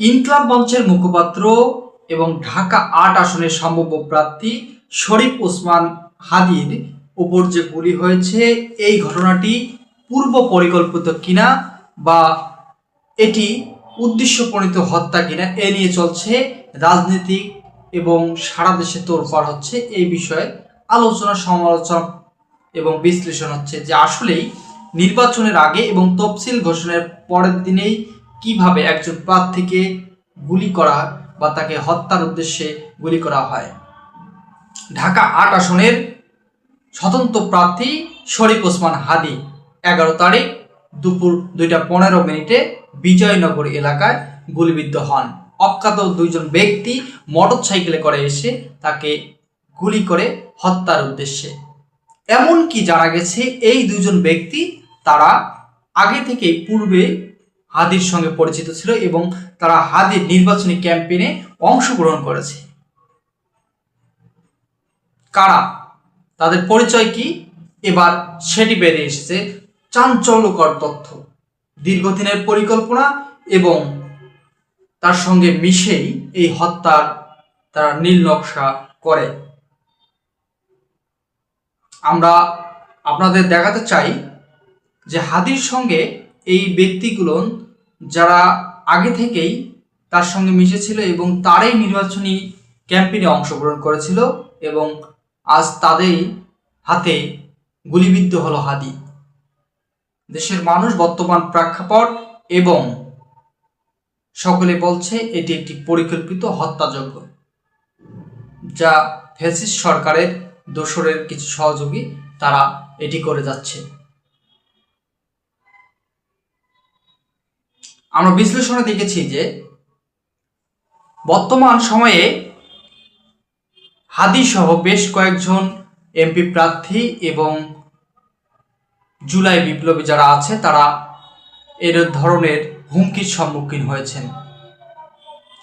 ইনকলাব মঞ্চের মুখপাত্র এবং ঢাকা আট আসনের সম্ভাব্য প্রার্থী শরীফ ওসমান হাদির উপর যে গুলি হয়েছে, এই ঘটনাটি পূর্ব পরিকল্পিত কিনা বা এটি উদ্দেশ্যপ্রণীত হত্যা কিনা, এ নিয়ে চলছে রাজনীতিক এবং সারা দেশে তোড়ফাড় হচ্ছে। এই বিষয়ে আলোচনা, সমালোচনা এবং বিশ্লেষণ হচ্ছে যে আসলেই নির্বাচনের আগে এবং তফসিল ঘোষণার পরের দিনেই কীভাবে একজন প্রার্থীকে গুলি করা বা তাকে হত্যার উদ্দেশ্যে গুলি করা হয়? ঢাকা আট আসনের স্বতন্ত্র প্রার্থী শরীফ ওসমান হাদি, এগারো তারিখ দুপুর দুইটা পনেরো মিনিটে বিজয়নগর এলাকায় গুলিবিদ্ধ হন। অজ্ঞাত দুইজন ব্যক্তি মোটর সাইকেলে করে এসে তাকে গুলি করে হত্যার উদ্দেশ্যে। এমনকি জানা গেছে, এই দুজন ব্যক্তি তারা আগে থেকে পূর্বে হাদির সঙ্গে পরিচিত ছিল এবং তারা হাদির নির্বাচনী ক্যাম্পেইনে অংশগ্রহণ করেছে। কারা? তাদের পরিচয় কি? এবার সেটি বেরিয়ে এসেছে চাঞ্চল্যকর তথ্য। দীর্ঘদিনের পরিকল্পনা এবং তার সঙ্গে মিশেই এই হত্যার তারা নীল নকশা করে। আমরা আপনাদের দেখাতে চাই যে হাদির সঙ্গে এই ব্যক্তিগুলো যারা আগে থেকেই তার সঙ্গে মিশেছিল এবং তারাই নির্বাচনী ক্যাম্পেইনে অংশগ্রহণ করেছিল এবং আজ তাদেরই হাতে গুলিবিদ্ধ হলো হাদি। দেশের মানুষ বর্তমান প্রেক্ষাপট এবং সকলে বলছে এটি একটি পরিকল্পিত হত্যাযজ্ঞ, যা ফ্যাসিস্ট সরকারের দোসরের কিছু সহযোগী তারা এটি করে যাচ্ছে। আমরা বিশ্লেষণে দেখেছি যে বর্তমান সময়ে হাদি সহ বেশ কয়েকজন এমপি প্রার্থী এবং জুলাই বিপ্লবী যারা আছে, তারা এর ধরনের হুমকির সম্মুখীন হয়েছেন।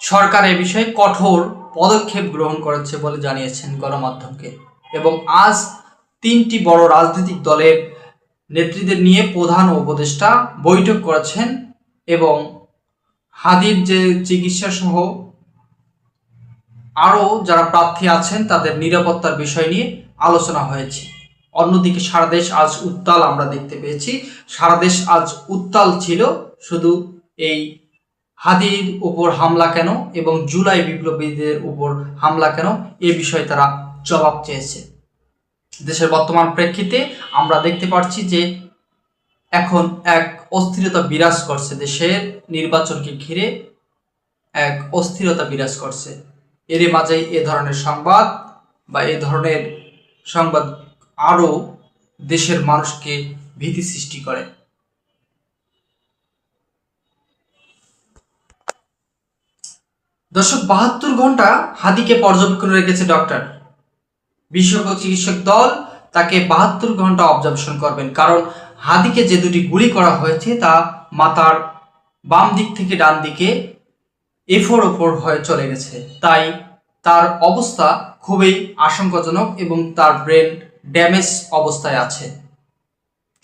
সরকার এ বিষয়ে কঠোর পদক্ষেপ গ্রহণ করেছে বলে জানিয়েছেন গণমাধ্যমকে এবং আজ তিনটি বড় রাজনৈতিক দলের নেত্রীদের নিয়ে প্রধান উপদেষ্টা বৈঠক করেছেন এবং হাদির যে চিকিৎসা সহ আরও যারা প্রার্থী আছেন, তাদের নিরাপত্তার বিষয় নিয়ে আলোচনা হয়েছে। অন্যদিকে সারা দেশ আজ উত্তাল আমরা দেখতে পেয়েছি। সারা দেশ আজ উত্তাল ছিল, শুধু এই হাদির উপর হামলা কেন এবং জুলাই বিপ্লবীদের উপর হামলা কেন, এ বিষয়ে তারা জবাব চেয়েছে। দেশের বর্তমান প্রেক্ষিতে আমরা দেখতে পাচ্ছি যে এখন এক অস্থিরতা বিরাজ করছে, দেশের নির্বাচনকে ঘিরে এক অস্থিরতা বিরাজ করছে। এরই মাঝে এ ধরনের সংবাদ বা এ ধরনের সংবাদ আরও দেশের মানুষকে ভীতি সৃষ্টি করে। দর্শক, বাহাত্তর ঘণ্টা হাদিকে পর্যবেক্ষণ রেখেছে ডক্টর। বিশেষজ্ঞ চিকিৎসক দল তাকে বাহাত্তর ঘণ্টা অবজারভেশন করবেন, কারণ হাদিকে যে দুটি গুলি করা হয়েছে তা মাতার বাম দিক থেকে ডান দিকে এফোর ওপর হয়ে চলে গেছে। তাই তার অবস্থা খুবই আশঙ্কাজনক এবং তার ব্রেন ড্যামেজ অবস্থায় আছে।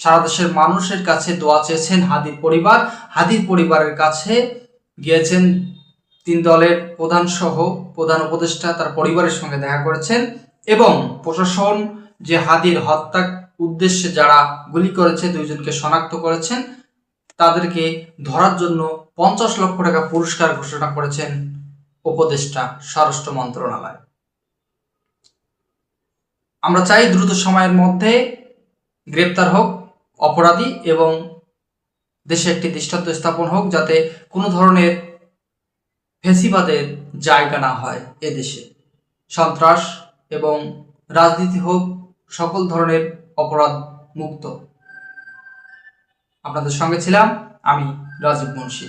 সারা দেশের মানুষের কাছে দোয়া চেয়েছেন হাদির পরিবার। হাদির পরিবারের কাছে গিয়েছেন তিন দলের প্রধান সহ প্রধান উপদেষ্টা তার পরিবারের সঙ্গে দেখা করেছেন এবং প্রশাসন যে হাদির হত্যা উদ্দেশ্যে যারা গুলি করেছে, দুইজনকে শনাক্ত করেছেন, তাদেরকে ধরার জন্য পঞ্চাশ লক্ষ টাকা পুরস্কার ঘোষণা করেছেন উপদেষ্টা স্বরাষ্ট্র মন্ত্রণালয়। আমরা চাই দ্রুত সময়ের মধ্যে গ্রেপ্তার হোক, অপরাধী এবং দেশে একটি দৃষ্টান্ত স্থাপন হোক, যাতে কোনো ধরনের ফেসিবাদের জায়গা না হয় এদেশে সন্ত্রাস এবং রাজনীতি হোক, সকল ধরনের অপরাধ মুক্ত আপনাদের সঙ্গে ছিলাম আমি রাজীব মুন্সী।